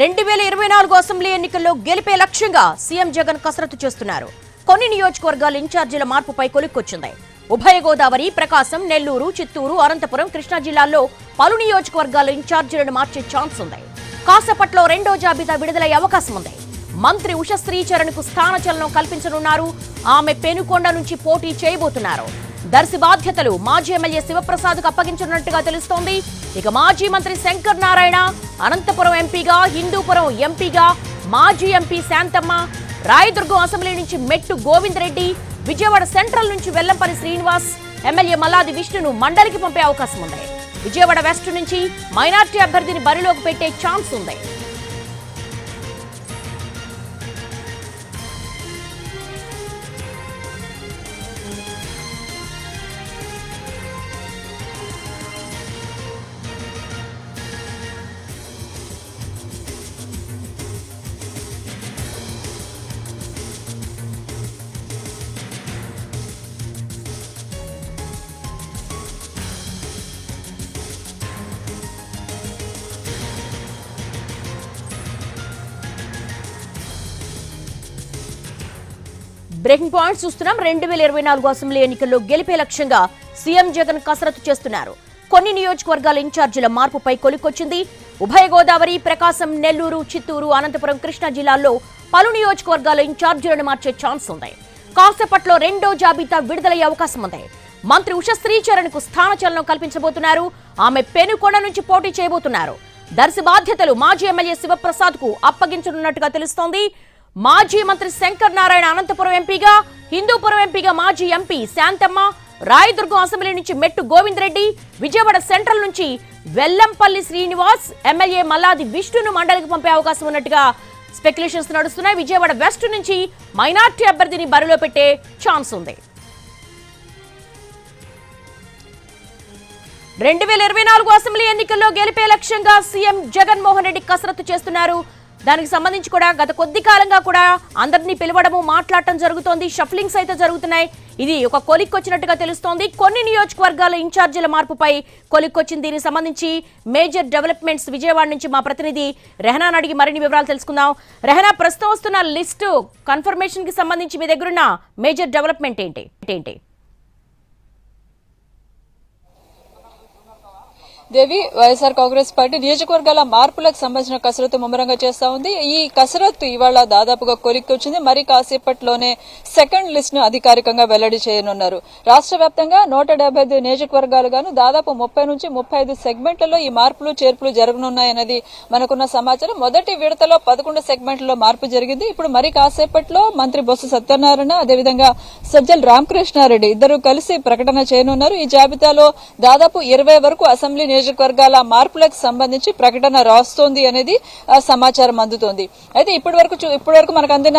రెండు వేల ఇరవై నాలుగు అసెంబ్లీ ఎన్నికల్లో గెలిపే లక్ష్యంగా సీఎం జగన్ కసరత్తు చేస్తున్నారు. కొన్ని నియోజకవర్గాల ఇన్ఛార్జీల మార్పుపై కొలిక్కొచ్చింది. ఉభయ గోదావరి ప్రకాశం నెల్లూరు చిత్తూరు అనంతపురం కృష్ణా జిల్లాల్లో పలు నియోజకవర్గాల ఇన్ఛార్జీలను మార్చే ఛాన్స్ ఉంది. కాసపట్లో రెండో జాబితా విడుదలయ్యే అవకాశం ఉంది. మంత్రి ఉష చరణ్కు స్థానచలనం కల్పించనున్నారు. ఆమె పెనుకొండ నుంచి పోటీ చేయబోతున్నారు. దర్శి బాధ్యతలు మాజీ ఎమ్మెల్యే శివప్రసాద్కు అప్పగించనున్నట్టుగా తెలుస్తోంది. ఇక మాజీ మంత్రి శంకర్ నారాయణ అనంతపురం ఎంపీగా హిందూపురం ఎంపీగా మాజీ ఎంపీ శాంతమ్మ రాయదుర్గం అసెంబ్లీ నుంచి మెట్టు గోవింద్ రెడ్డి విజయవాడ సెంట్రల్ నుంచి వెల్లంపల్లి శ్రీనివాస్ ఎమ్మెల్యే మల్లాది విష్ణును మండలికి పంపే అవకాశం ఉంది. విజయవాడ వెస్ట్ నుంచి మైనార్టీ అభ్యర్థిని బరిలోకి పెట్టే ఛాన్స్ ఉంది. బ్రేకింగ్ పాయింట్స్ చూస్తున్నాం. రెండు వేల ఇరవై నాలుగు అసెంబ్లీ ఎన్నికల్లో గెలిపే లక్ష్యంగా సీఎం జగన్ కసరత్తు చేస్తున్నారు. కొన్ని నియోజకవర్గాల ఇన్ఛార్జీల మార్పుపై కొలికొచ్చింది. ఉభయ గోదావరి ప్రకాశం నెల్లూరు చిత్తూరు అనంతపురం కృష్ణా జిల్లాల్లో పలు నియోజకవర్గాల ఇన్ఛార్జీలను మార్చే ఛాన్స్ ఉంది. కాసేపట్లో రెండో జాబితా విడుదలయ్యే అవకాశం ఉంది. మంత్రి ఉష చరణ్కు స్థానచలనం కల్పించబోతున్నారు. ఆమె పెనుకొండ నుంచి పోటీ చేయబోతున్నారు. దర్శి బాధ్యతలు మాజీ ఎమ్మెల్యే శివప్రసాద్కు అప్పగించనున్నట్టుగా తెలుస్తోంది. మాజీ మంత్రి శంకర్ నారాయణ అనంతపురం ఎంపీగా హిందూపురం ఎంపీగా మాజీ ఎంపీ శాంతమ్మ రాయదుర్గం అసెంబ్లీ నుంచి మెట్టు గోవింద్ రెడ్డి విజయవాడ సెంట్రల్ నుంచి వెల్లంపల్లి శ్రీనివాస్ ఎమ్మెల్యే మల్లాది విష్ణును మండలికి పంపే అవకాశం ఉన్నట్టుగా స్పెక్యులేషన్స్ నడుస్తున్నాయి. విజయవాడ వెస్ట్ నుంచి మైనార్టీ అభ్యర్థిని బరిలో పెట్టే ఛాన్స్ ఉంది. రెండు వేల ఇరవై నాలుగు అసెంబ్లీ ఎన్నికల్లో గెలిపే లక్ష్యంగా సీఎం జగన్మోహన్ రెడ్డి కసరత్తు చేస్తున్నారు దానికి సంబంధించి కూడా గత కొద్ది కాలంగా కూడా అందరినీ పిలవడము మాట్లాడటం జరుగుతోంది. షఫ్లింగ్స్ అయితే జరుగుతున్నాయి. ఇది ఒక కొలిక్కొచ్చినట్టుగా తెలుస్తోంది. కొన్ని నియోజకవర్గాల ఇన్ఛార్జీల మార్పుపై కొలిక్కొచ్చింది. దీనికి సంబంధించి మేజర్ డెవలప్మెంట్స్ విజయవాడ నుంచి మా ప్రతినిధి రెహనా అడిగి మరిన్ని వివరాలు తెలుసుకుందాం. రెహనా ప్రస్తుతం వస్తున్న లిస్టు కన్ఫర్మేషన్కి సంబంధించి మీ దగ్గరున్న మేజర్ డెవలప్మెంట్ ఏంటి? ఏంటి? దేవి వైఎస్ఆర్ కాంగ్రెస్ పార్టీ నియోజకవర్గాల మార్పులకు సంబంధించిన కసరత్తు ముమ్మరంగా చేస్తా ఉంది. ఈ కసరత్తు ఇవాళ దాదాపుగా కొలిక్కొచ్చింది. మరి కాసేపట్లోనే సెకండ్ లిస్ట్ను అధికారికంగా వెల్లడి చేయనున్నారు. రాష్ట్ర వ్యాప్తంగా నూట డెబ్బై ఐదు నియోజకవర్గాలుగాను దాదాపు ముప్పై నుంచి ముప్పై ఐదు సెగ్మెంట్లలో ఈ మార్పులు చేర్పులు జరగనున్నాయన్నది మనకున్న సమాచారం. మొదటి విడతలో పదకొండు సెగ్మెంట్లలో మార్పు జరిగింది. ఇప్పుడు మరి కాసేపట్లో మంత్రి బొత్స సత్యనారాయణ అదేవిధంగా సజ్జల రామకృష్ణారెడ్డి ఇద్దరు కలిసి ప్రకటన చేయనున్నారు. ఈ జాబితాలో దాదాపు ఇరవై వరకు అసెంబ్లీ నియోజకవర్గాల మార్పులకు సంబంధించి ప్రకటన రాస్తోంది అనేది సమాచారం అందుతోంది. అయితే ఇప్పటి వరకు ఇప్పటి వరకు మనకు అందిన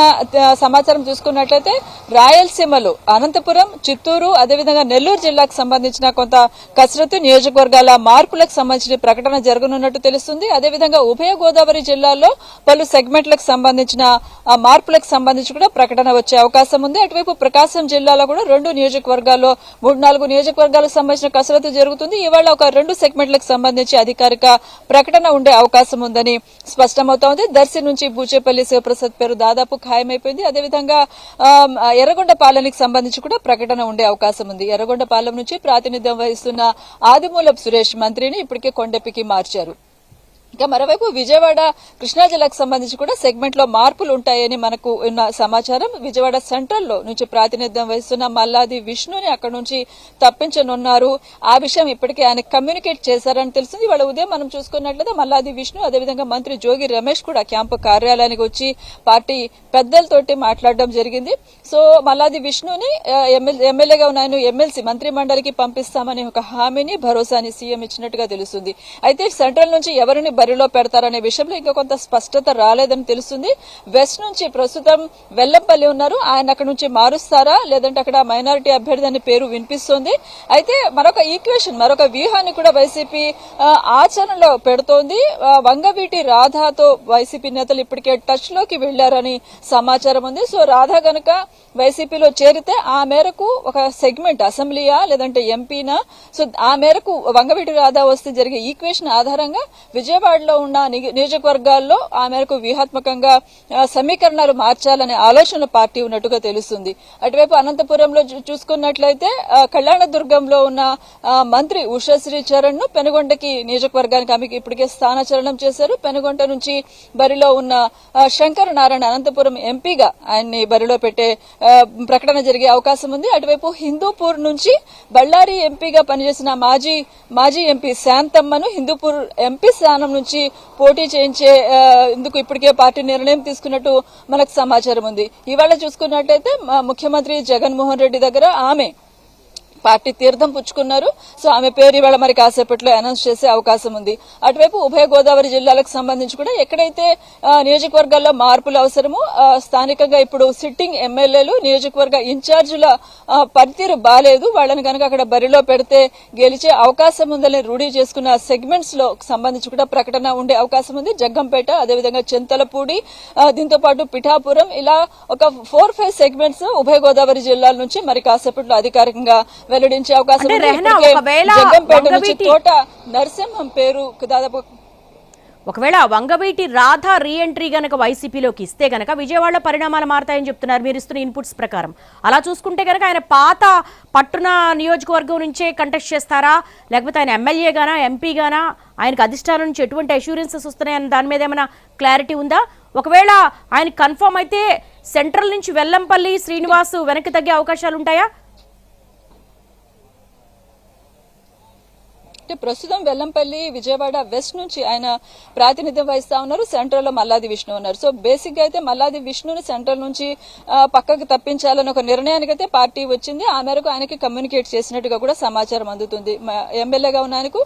సమాచారం చూసుకున్నట్లయితే రాయలసీమలో అనంతపురం చిత్తూరు అదేవిధంగా నెల్లూరు జిల్లాకు సంబంధించిన కొంత కసరత్తు నియోజకవర్గాల మార్పులకు సంబంధించిన ప్రకటన జరగనున్నట్టు తెలుస్తుంది. అదేవిధంగా ఉభయ గోదావరి జిల్లాల్లో పలు సెగ్మెంట్లకు సంబంధించిన మార్పులకు సంబంధించి కూడా ప్రకటన వచ్చే అవకాశం ఉంది. అటువైపు ప్రకాశం జిల్లాలో కూడా రెండు నియోజకవర్గాల్లో మూడు నాలుగు నియోజకవర్గాలకు సంబంధించిన కసరత్తు జరుగుతుంది. ఇవాళ ఒక రెండు సెగ్మెంట్లకు సంబంధించి అధికారిక ప్రకటన ఉండే అవకాశం ఉందని స్పష్టమవుతోంది. దర్శి నుంచి బూచేపల్లి శివప్రసాద్ పేరు దాదాపు ఖాయమైపోయింది. అదేవిధంగా ఆ, ఎర్రగొండపాలెనికి సంబంధించి కూడా ప్రకటన ఉండే అవకాశం ఉంది. ఎర్రగొండపాలెం నుంచి ప్రాతినిధ్యం వహిస్తున్న ఆదిమూలపు సురేష్ మంత్రిని ఇప్పటికే కొండెప్పికి మార్చారు. ఇక మరోవైపు విజయవాడ కృష్ణా జిల్లాకు సంబంధించి కూడా సెగ్మెంట్లో మార్పులు ఉంటాయని మనకు ఉన్న సమాచారం. విజయవాడ సెంట్రల్లో నుంచి ప్రాతినిధ్యం వహిస్తున్న మల్లాది విష్ణుని అక్కడ నుంచి తప్పించనున్నారు. ఆ విషయం ఇప్పటికే ఆయన కమ్యూనికేట్ చేశారని తెలిసింది ఇవాళ ఉదయం మనం చూసుకున్నట్లయితే మల్లాది విష్ణు అదేవిధంగా మంత్రి జోగి రమేష్ కూడా క్యాంపు కార్యాలయానికి వచ్చి పార్టీ పెద్దలతోటి మాట్లాడడం జరిగింది. సో మల్లాది విష్ణుని ఎమ్మెల్- ఎమ్మెల్యేగా ఉన్న ఆయన ఎమ్మెల్సీ మంత్రి మండలికి పంపిస్తామని ఒక హామీని భరోసాని సీఎం ఇచ్చినట్టుగా తెలుస్తుంది. అయితే సెంట్రల్ నుంచి ఎవరిని బరిలో పెడతారనే విషయంలో ఇంకా కొంత స్పష్టత రాలేదని తెలుస్తుంది. వెస్ట్ నుంచి ప్రస్తుతం వెల్లంపల్లి ఉన్నారు. ఆయన అక్కడ నుంచి మారుస్తారా? లేదంటే అక్కడ మైనారిటీ అభ్యర్థి అనే పేరు వినిపిస్తోంది. అయితే మరొక ఈక్వేషన్ మరొక వ్యూహాన్ని కూడా వైసీపీ ఆచరణలో పెడుతోంది. వంగవీటి రాధాతో వైసీపీ నేతలు ఇప్పటికే టచ్లోకి వెళ్ళారని సమాచారం ఉంది. సో రాధా గనుక వైసీపీలో చేరితే ఆ మేరకు ఒక సెగ్మెంట్ అసెంబ్లీయా లేదంటే ఎంపీనా? సో ఆ మేరకు వంగవీటి రాధా వస్తే జరిగే ఈక్వేషన్ ఆధారంగా విజయవాడ విజయవాడలో ఉన్న నియోజకవర్గాల్లో ఆ మేరకు వ్యూహాత్మకంగా సమీకరణాలు మార్చాలనే ఆలోచన పార్టీ ఉన్నట్టుగా తెలుస్తుంది. అటువైపు అనంతపురంలో చూసుకున్నట్లయితే కళ్యాణదుర్గంలో ఉన్న మంత్రి ఉషాశ్రీ చరణ్ను పెనుగొండకి నియోజకవర్గానికి ఆమెకి ఇప్పటికే స్థానచలనం చేశారు. పెనుగొండ నుంచి బరిలో ఉన్న శంకర నారాయణ అనంతపురం ఎంపీగా ఆయన్ని బరిలో పెట్టే ప్రకటన జరిగే అవకాశం ఉంది. అటువైపు హిందూపూర్ నుంచి బళ్ళారి ఎంపీగా పనిచేసిన మాజీ మాజీ ఎంపీ శాంతమ్మను హిందూపూర్ ఎంపీ స్థానం నుంచి పోటీ చేయించే ఇందుకు ఇప్పటికే పార్టీ నిర్ణయం తీసుకున్నట్టు మనకు సమాచారం ఉంది. ఇవాళ చూసుకున్నట్టయితే మా ముఖ్యమంత్రి జగన్మోహన్ రెడ్డి దగ్గర ఆమె పార్టీ తీర్థం పుచ్చుకున్నారు. సో ఆమె పేరు ఇవాళ మరి కాసేపట్లో అనౌన్స్ చేసే అవకాశం ఉంది. అటువైపు ఉభయ గోదావరి జిల్లాలకు సంబంధించి కూడా ఎక్కడైతే నియోజకవర్గాల్లో మార్పులు అవసరమో స్థానికంగా ఇప్పుడు సిట్టింగ్ ఎమ్మెల్యేలు నియోజకవర్గ ఇన్ఛార్జీల పనితీరు బాలేదు. వాళ్ళని కనుక అక్కడ బరిలో పెడితే గెలిచే అవకాశం ఉందని రూఢీ చేసుకున్న సెగ్మెంట్స్లో సంబంధించి కూడా ప్రకటన ఉండే అవకాశం ఉంది. జగ్గంపేట అదేవిధంగా చింతలపూడి దీంతో పాటు పిఠాపురం. ఇలా ఒక ఫోర్ ఫైవ్ సెగ్మెంట్స్ ఉభయ గోదావరి జిల్లాల నుంచి మరి కాసేపట్లో అధికారికంగా వెల్లడించే అవకాశం జగ్గంపేట నుంచి తోట నరసింహం పేరు దాదాపు ఒకవేళ వంగవీటి రాధా రీఎంట్రీ గనక వైసీపీలోకి ఇస్తే గనక విజయవాడలో పరిణామాలు మారతాయని చెప్తున్నారు. మీరు ఇస్తున్న ఇన్పుట్స్ ప్రకారం. అలా చూసుకుంటే గనక ఆయన పాత పట్టున నియోజకవర్గం నుంచే కంటెస్ట్ చేస్తారా? లేకపోతే ఆయన ఎమ్మెల్యే గానా ఎంపీ గానా? ఆయనకు అధిష్టానం నుంచి ఎటువంటి అష్యూరెన్సెస్ వస్తున్నాయని దాని మీద ఏమైనా క్లారిటీ ఉందా? ఒకవేళ ఆయన కన్ఫర్మ్ అయితే సెంట్రల్ నుంచి వెల్లంపల్లి శ్రీనివాస్ వెనక్కి తగ్గే అవకాశాలు ఉంటాయా అంటే ప్రస్తుతం వెల్లంపల్లి విజయవాడ వెస్ట్ నుంచి ఆయన ప్రాతినిధ్యం వహిస్తా ఉన్నారు. సెంట్రల్లో మల్లాది విష్ణు ఉన్నారు. సో బేసిక్గా అయితే మల్లాది విష్ణుని సెంట్రల్ నుంచి పక్కకు తప్పించాలని ఒక నిర్ణయానికి అయితే పార్టీ వచ్చింది. ఆ మేరకు ఆయనకి కమ్యూనికేట్ చేసినట్టుగా కూడా సమాచారం అందుతుంది. ఎమ్మెల్యేగా ఉన్న ఆయనకు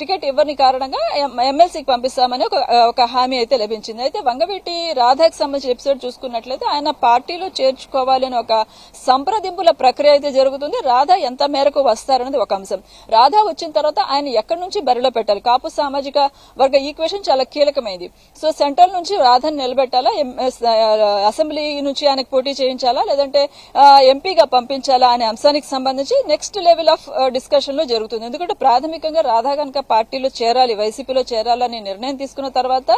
టికెట్ ఇవ్వని కారణంగా ఎమ్మెల్సీకి పంపిస్తామని ఒక ఒక హామీ అయితే లభించింది. అయితే వంగవీటి రాధాకి సంబంధించిన ఎపిసోడ్ చూసుకున్నట్లయితే ఆయన పార్టీలో చేర్చుకోవాలని ఒక సంప్రదింపుల ప్రక్రియ అయితే జరుగుతుంది. రాధా ఎంత మేరకు వస్తారనేది ఒక అంశం. రాధా వచ్చిన తర్వాత ఆయన ఎక్కడి నుంచి బరిలో పెట్టాలి? కాపు సామాజిక వర్గ ఈక్వేషన్ చాలా కీలకమైంది. సో సెంట్రల్ నుంచి రాధాని నిలబెట్టాలా? అసెంబ్లీ నుంచి ఆయనకు పోటీ చేయించాలా? లేదంటే ఎంపీగా పంపించాలా అనే అంశానికి సంబంధించి నెక్స్ట్ లెవెల్ ఆఫ్ డిస్కషన్లో జరుగుతుంది. ఎందుకంటే ప్రాథమికంగా రాధా కనుక పార్టీలో చేరాలి వైసీపీలో చేరాలని నిర్ణయం తీసుకున్న తర్వాత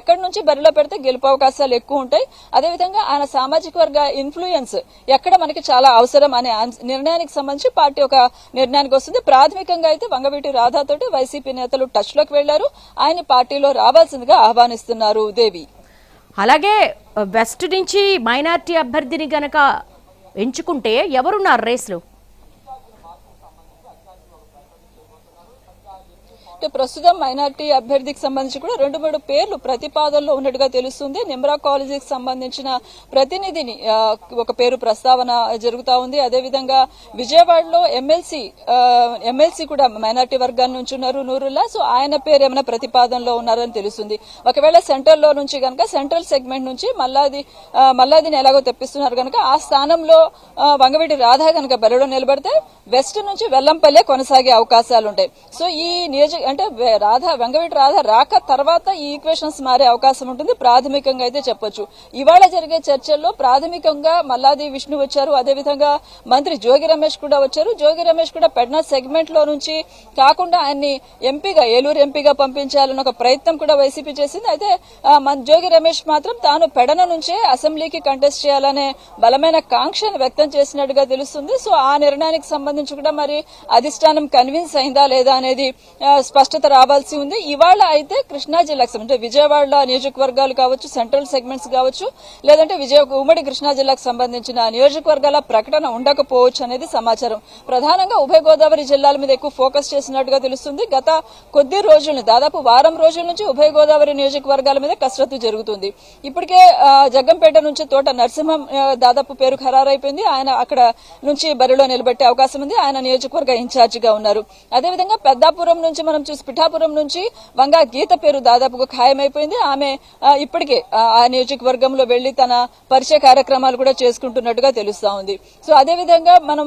ఎక్కడి నుంచి బరిలో పెడితే గెలుపు అవకాశాలు ఎక్కువ ఉంటాయి. అదేవిధంగా ఆయన సామాజిక వర్గ ఇన్ఫ్లుయెన్స్ ఎక్కడ మనకి చాలా అవసరం అనే నిర్ణయానికి సంబంధించి పార్టీ ఒక నిర్ణయానికి వస్తుంది. ప్రాథమిక ప్రత్యేకంగా అయితే వంగవీటి రాధాతోటి వైసీపీ నేతలు టచ్లోకి వెళ్ళారు. ఆయన పార్టీలో రావాల్సిందిగా ఆహ్వానిస్తున్నారు దేవి. అలాగే uh, వెస్ట్ నుంచి మైనార్టీ అభ్యర్థిని గనక ఎంచుకుంటే ఎవరున్నారు రేస్లో? ప్రస్తుతం మైనార్టీ అభ్యర్థికి సంబంధించి కూడా రెండు మూడు పేర్లు ప్రతిపాదనలో ఉన్నట్టుగా తెలుస్తుంది. నిమ్రా కాలేజీకి సంబంధించిన ప్రతినిధిని ఒక పేరు ప్రస్తావన జరుగుతా ఉంది. అదేవిధంగా విజయవాడలో ఎమ్మెల్సీ ఎమ్మెల్సీ కూడా మైనార్టీ వర్గాల నుంచి ఉన్నారు నూరుల్లా. సో ఆయన పేరు ఏమైనా ప్రతిపాదనలో ఉన్నారని తెలుస్తుంది. ఒకవేళ సెంట్రల్లో నుంచి కనుక సెంట్రల్ సెగ్మెంట్ నుంచి మల్లాది మల్లాదిని ఎలాగో తెప్పిస్తున్నారు కనుక ఆ స్థానంలో వంగవీటి రాధా కనుక బరిలో నిలబడితే వెస్ట్ నుంచి వెల్లంపల్లె కొనసాగే అవకాశాలు ఉంటాయి సో ఈ నియోజక అంటే రాధ రాధా రాధ రాధా రాక తర్వాత ఈ ఈక్వేషన్స్ మారే అవకాశం ఉంటుంది. ప్రాథమికంగా అయితే చెప్పొచ్చు. ఇవాళ జరిగే చర్చల్లో ప్రాథమికంగా మల్లాది విష్ణు వచ్చారు. అదేవిధంగా మంత్రి జోగి రమేష్ కూడా వచ్చారు. జోగి రమేష్ కూడా పెడన సెగ్మెంట్లో నుంచి కాకుండా ఆయన్ని ఎంపీగా ఏలూరు ఎంపీగా పంపించాలని ఒక ప్రయత్నం కూడా వైసీపీ చేసింది. అయితే జోగి రమేష్ మాత్రం తాను పెడన నుంచే అసెంబ్లీకి కంటెస్ట్ చేయాలనే బలమైన కాంక్షను వ్యక్తం చేసినట్టుగా తెలుస్తుంది. సో ఆ నిర్ణయానికి సంబంధించి కూడా మరి అధిష్టానం కన్విన్స్ అయిందా లేదా అనేది స్పష్టత రావాల్సి ఉంది. ఇవాళ అయితే కృష్ణా జిల్లాకు సంబంధించి విజయవాడ నియోజకవర్గాలు కావచ్చు సెంట్రల్ సెగ్మెంట్స్ కావచ్చు లేదంటే విజయ ఉమ్మడి కృష్ణా జిల్లాకు సంబంధించిన నియోజకవర్గాల ప్రకటన ఉండకపోవచ్చు అనేది సమాచారం. ప్రధానంగా ఉభయ గోదావరి జిల్లాల మీద ఎక్కువ ఫోకస్ చేసినట్టుగా తెలుస్తుంది. గత కొద్ది రోజులు దాదాపు వారం రోజుల నుంచి ఉభయ గోదావరి నియోజకవర్గాల మీద కసరత్తు జరుగుతుంది. ఇప్పటికే ఆ, జగ్గంపేట నుంచి తోట నరసింహం దాదాపు పేరు ఖరారైపోయింది. ఆయన అక్కడ నుంచి బరిలో నిలబెట్టే అవకాశం ఉంది. ఆయన నియోజకవర్గ ఇన్ఛార్జిగా ఉన్నారు. అదేవిధంగా పెద్దాపురం నుంచి మనం వచ్చేసి పిఠాపురం నుంచి వంగా గీత పేరు దాదాపుగా ఖాయమైపోయింది. ఆమె ఇప్పటికే ఆ, నియోజకవర్గంలో వెళ్ళి తన పరిచయ కార్యక్రమాలు కూడా చేసుకుంటున్నట్టుగా తెలుస్తా ఉంది. సో అదేవిధంగా మనం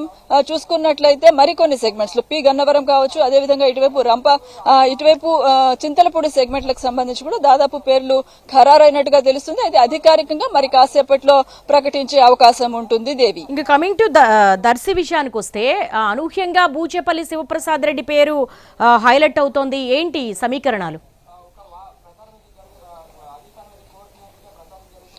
చూసుకున్నట్లయితే మరికొన్ని సెగ్మెంట్స్లో పి గన్నవరం కావచ్చు అదేవిధంగా ఇటువైపు రంప ఇటువైపు చింతలపూడి సెగ్మెంట్లకు సంబంధించి కూడా దాదాపు పేర్లు ఖరారైనట్టుగా తెలుస్తుంది. అది అధికారికంగా మరి కాసేపట్లో ప్రకటించే అవకాశం ఉంటుంది దేవి. ఇంకా కమింగ్ టు దర్శి విషయానికి వస్తే అనూహ్యంగా బూచేపల్లి శివప్రసాద్ రెడ్డి పేరు హైలైట్ అవుతుంది అవుతోంది. ఏంటి సమీకరణాలు?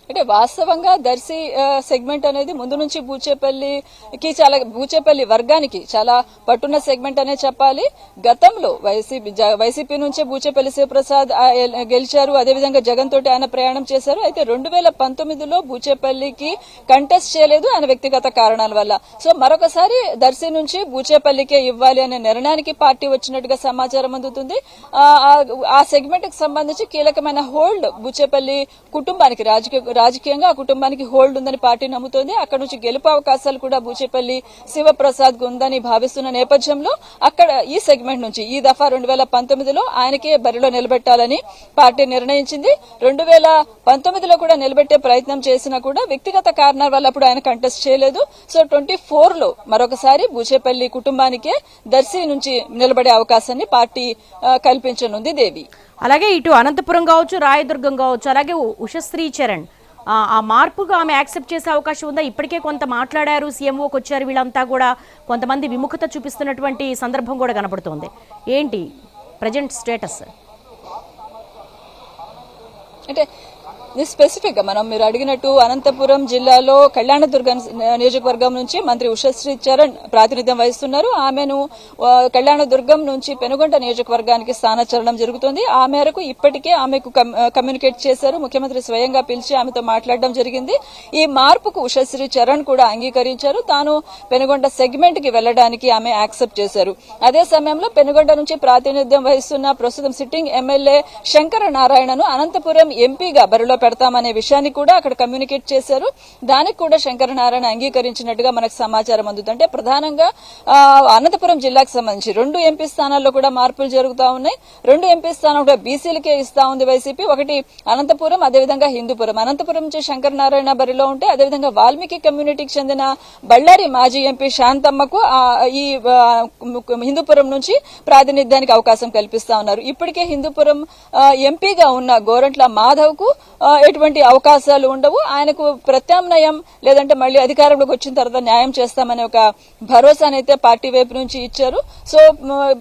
అంటే వాస్తవంగా దర్శి సెగ్మెంట్ అనేది ముందు నుంచి బూచేపల్లికి చాలా బూచేపల్లి వర్గానికి చాలా పట్టున్న సెగ్మెంట్ అనే చెప్పాలి. గతంలో వైసీపీ జ- వైసీపీ నుంచే బూచేపల్లి శివప్రసాద్ గెలిచారు. అదేవిధంగా జగన్ తోటి ఆయన ప్రయాణం చేశారు. అయితే రెండు వేల పంతొమ్మిదిలో బూచేపల్లికి కంటెస్ట్ చేయలేదు ఆయన వ్యక్తిగత కారణాల వల్ల. సో మరొకసారి దర్శి నుంచి బూచేపల్లికే ఇవ్వాలి అనే నిర్ణయానికి పార్టీ వచ్చినట్టుగా సమాచారం అందుతుంది. ఆ, ఆ సెగ్మెంట్కి సంబంధించి కీలకమైన హోల్డ్ బూచేపల్లి కుటుంబానికి రాజకీయ రాజకీయంగా ఆ కుటుంబానికి హోల్డ్ ఉందని పార్టీ నమ్ముతోంది. అక్కడ నుంచి గెలుపు అవకాశాలు కూడా బూచేపల్లి శివప్రసాద్ ఉందని భావిస్తున్న నేపథ్యంలో అక్కడ ఈ సెగ్మెంట్ నుంచి ఈ దఫా రెండు వేల పంతొమ్మిదిలో ఆయనకే బరిలో నిలబెట్టాలని పార్టీ నిర్ణయించింది. రెండు వేల పంతొమ్మిదిలో కూడా నిలబెట్టే ప్రయత్నం చేసినా కూడా వ్యక్తిగత కారణాల వల్ల అప్పుడు ఆయన కంటెస్ట్ చేయలేదు. సో ట్వంటీ ఫోర్లో మరొకసారి బూచేపల్లి కుటుంబానికే దర్శి నుంచి నిలబడే అవకాశాన్ని పార్టీ కల్పించనుంది దేవి. అలాగే ఇటు అనంతపురం కావచ్చు రాయదుర్గం కావచ్చు అలాగే ఉ- ఉషశ్రీ చరణ్ ఆ మార్పుగా ఆమె యాక్సెప్ట్ చేసే అవకాశం ఉందా? ఇప్పటికే కొంత మాట్లాడారు సీఎంఓకి వచ్చారు వీళ్ళంతా కూడా కొంతమంది విముఖత చూపిస్తున్నటువంటి సందర్భం కూడా కనపడుతోంది. ఏంటి? Present status. అంటే ఇది స్పెసిఫిక్గా మనం మీరు అడిగినట్టు అనంతపురం జిల్లాలో కళ్యాణదుర్గ నియోజకవర్గం నుంచి మంత్రి ఉషశ్రీ చరణ్ ప్రాతినిధ్యం వహిస్తున్నారు. ఆమెను కళ్యాణదుర్గం నుంచి పెనుగొండ నియోజకవర్గానికి స్థానచలనం జరుగుతుంది. ఆ మేరకు ఇప్పటికే ఆమెకు కమ్యూనికేట్ చేశారు. ముఖ్యమంత్రి స్వయంగా పిలిచి ఆమెతో మాట్లాడడం జరిగింది. ఈ మార్పుకు ఉషశ్రీ చరణ్ కూడా అంగీకరించారు. తాను పెనుగొండ సెగ్మెంట్కి వెళ్ళడానికి ఆమె యాక్సెప్ట్ చేశారు. అదే సమయంలో పెనుగొండ నుంచి ప్రాతినిధ్యం వహిస్తున్న ప్రస్తుతం సిట్టింగ్ ఎమ్మెల్యే శంకర నారాయణను అనంతపురం ఎంపీగా బరిలో పెడతామనే విషయాన్ని కూడా అక్కడ కమ్యూనికేట్ చేశారు. దానికి కూడా శంకరనారాయణ అంగీకరించినట్టుగా మనకు సమాచారం అందుతుంటే ప్రధానంగా అనంతపురం జిల్లాకు సంబంధించి రెండు ఎంపీ స్థానాల్లో కూడా మార్పులు జరుగుతా ఉన్నాయి. రెండు ఎంపీ స్థానాలు కూడా బీసీలకే ఇస్తా ఉంది వైసీపీ. ఒకటి అనంతపురం అదేవిధంగా హిందూపురం. అనంతపురం నుంచి శంకరనారాయణ బరిలో ఉంటే అదేవిధంగా వాల్మీకి కమ్యూనిటీకి చెందిన బళ్ళారి మాజీ ఎంపీ శాంతమ్మకు ఈ హిందూపురం నుంచి ప్రాతినిధ్యానికి అవకాశం కల్పిస్తా ఉన్నారు. ఇప్పటికే హిందూపురం ఎంపీగా ఉన్న గోరంట్ల మాధవ్కు ఎటువంటి అవకాశాలు ఉండవు. ఆయనకు ప్రత్యామ్నాయం లేదంటే మళ్ళీ అధికారంలోకి వచ్చిన తర్వాత న్యాయం చేస్తామనే ఒక భరోసానైతే పార్టీ వైపు నుంచి ఇచ్చారు. సో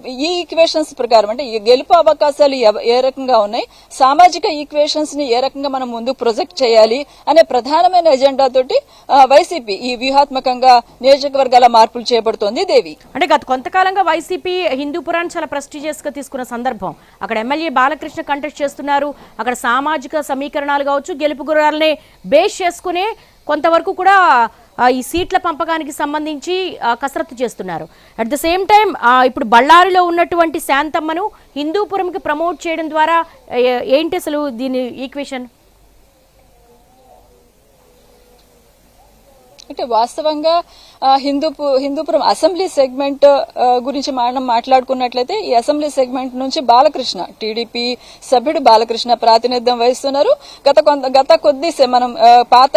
ఈ ఈక్వేషన్స్ ప్రకారం అంటే గెలుపు అవకాశాలు ఏ రకంగా ఉన్నాయి? సామాజిక ఈక్వేషన్స్ని ఏ రకంగా మనం ముందు ప్రొజెక్ట్ చేయాలి అనే ప్రధానమైన ఎజెండా తోటి వైసీపీ ఈ వ్యూహాత్మకంగా నియోజకవర్గాల మార్పులు చేపడుతోంది దేవి. అంటే గత కొంతకాలంగా వైసీపీ హిందూపురాన్ని చాలా ప్రెస్టీజియస్గా తీసుకున్న సందర్భం. అక్కడ ఎమ్మెల్యే బాలకృష్ణ కంటెస్ట్ చేస్తున్నారు. అక్కడ సామాజిక సమీకరణాలు కావచ్చు గెలుపు గుర్రాలనే బేస్ చేసుకునే కొంతవరకు కూడా ఈ సీట్ల పంపకానికి సంబంధించి కసరత్తు చేస్తున్నారు. అట్ ద సేమ్ టైం ఇప్పుడు బళ్ళారిలో ఉన్నటువంటి శాంతమ్మను హిందూపురంకి ప్రమోట్ చేయడం ద్వారా ఏంటి అసలు దీని ఈక్వేషన్ అంటే వాస్తవంగా హిందూపు హిందూపురం అసెంబ్లీ సెగ్మెంట్ గురించి మనం మాట్లాడుకున్నట్లయితే ఈ అసెంబ్లీ సెగ్మెంట్ నుంచి బాలకృష్ణ టీడీపీ సభ్యుడు బాలకృష్ణ ప్రాతినిధ్యం వహిస్తున్నారు. గత కొంత గత కొద్ది మనం పాత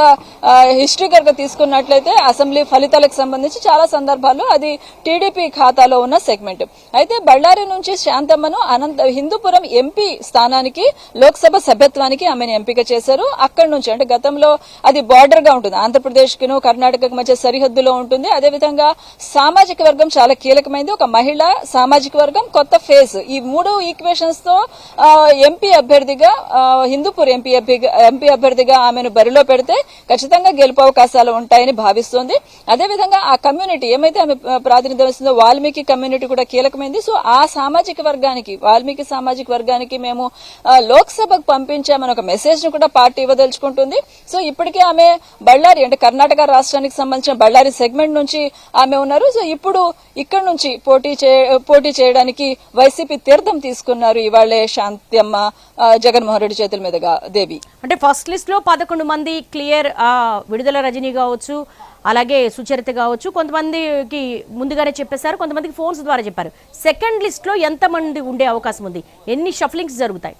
హిస్టరీ కనుక తీసుకున్నట్లయితే అసెంబ్లీ ఫలితాలకు సంబంధించి చాలా సందర్భాల్లో అది టీడీపీ ఖాతాలో ఉన్న సెగ్మెంట్. అయితే బళ్ళారి నుంచి శాంతమ్మను అనంత హిందూపురం ఎంపీ స్థానానికి లోక్సభ సభ్యత్వానికి ఆమెను ఎంపిక చేశారు. అక్కడి నుంచి అంటే గతంలో అది బార్డర్గా ఉంటుంది. ఆంధ్రప్రదేశ్ కిను కర్ణాటకకు మధ్య సరిహద్దులో ఉంటుంది. అదేవిధంగా సామాజిక వర్గం చాలా కీలకమైంది. ఒక మహిళ సామాజిక వర్గం కొత్త ఫేజ్ ఈ మూడు ఈక్వేషన్స్తో ఎంపీ అభ్యర్థిగా హిందూపూర్ ఎంపీ ఎంపీ అభ్యర్థిగా ఆమెను బరిలో పెడితే ఖచ్చితంగా గెలుపు అవకాశాలు ఉంటాయని భావిస్తోంది. అదేవిధంగా ఆ కమ్యూనిటీ ఏమైతే ఆమె ప్రాతినిధ్యం వస్తుందో వాల్మీకి కమ్యూనిటీ కూడా కీలకమైంది. సో ఆ సామాజిక వర్గానికి వాల్మీకి సామాజిక వర్గానికి మేము లోక్సభకు పంపించామని ఒక మెసేజ్ను కూడా పార్టీ ఇవ్వదలుచుకుంటుంది. సో ఇప్పటికే ఆమె బళ్ళారి అంటే కర్ణాటక రాష్ట్రానికి సంబంధించిన బళ్ళారి సెగ్మెంట్ నుంచి ఆమె ఉన్నారు. సో ఇప్పుడు ఇక్కడ నుంచి పోటీ చే పోటీ చేయడానికి వైసీపీ తీర్థం తీసుకున్నారు ఇవాళే శాంతమ్మ జగన్మోహన్ రెడ్డి చేతుల మీదుగా దేవి. అంటే ఫస్ట్ లిస్ట్లో పదకొండు మంది క్లియర్ విడుదల రజనీ కావచ్చు అలాగే సుచరిత కావచ్చు. కొంతమందికి ముందుగానే చెప్పేశారు కొంతమందికి ఫోన్స్ ద్వారా చెప్పారు. సెకండ్ లిస్ట్లో ఎంత మంది ఉండే అవకాశం ఉంది? ఎన్ని షఫ్లింగ్స్ జరుగుతాయి?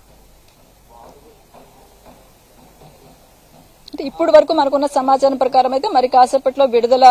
ఇప్పుడు వరకు మనకున్న సమాచారం ప్రకారం అయితే మరి కాసేపట్లో విడుదల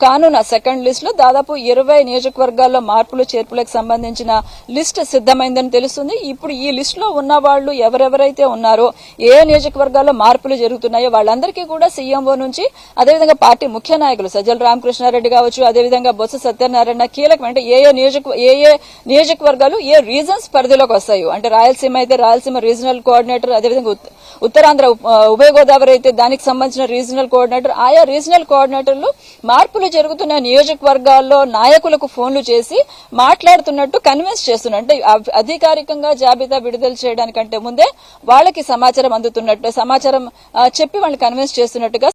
కానున్న సెకండ్ లిస్ట్లో దాదాపు ఇరవై నియోజకవర్గాల్లో మార్పులు చేర్పులకు సంబంధించిన లిస్ట్ సిద్ధమైందని తెలుస్తుంది. ఇప్పుడు ఈ లిస్ట్లో ఉన్న వాళ్ళు ఎవరెవరైతే ఉన్నారో ఏ నియోజకవర్గాల్లో మార్పులు జరుగుతున్నాయో వాళ్ళందరికీ కూడా సీఎంఓ నుంచి అదేవిధంగా పార్టీ ముఖ్య నాయకులు సజ్జల రామకృష్ణారెడ్డి కావచ్చు అదేవిధంగా బొత్స సత్యనారాయణ కీలకం అంటే ఏ ఏ నియోజక ఏ ఏ నియోజకవర్గాలు ఏ రీజన్స్ పరిధిలోకి వస్తాయో. అంటే రాయలసీమ అయితే రాయలసీమ రీజనల్ కోఆర్డినేటర్ అదేవిధంగా ఉత్తరాంధ్ర ఉభయ గోదావరి అయితే దానికి సంబంధించిన రీజనల్ కోఆర్డినేటర్. ఆయా రీజనల్ కోఆర్డినేటర్లు మార్పులు జరుగుతున్న నియోజకవర్గాల్లో నాయకులకు ఫోన్లు చేసి మాట్లాడుతున్నట్టు కన్విన్స్ చేస్తున్నారు. అంటే అధికారికంగా జాబితా విడుదల చేయడానికంటే ముందే వాళ్ళకి సమాచారం అందుతున్నట్టు సమాచారం చెప్పి వాళ్ళని కన్విన్స్ చేస్తున్నట్టుగా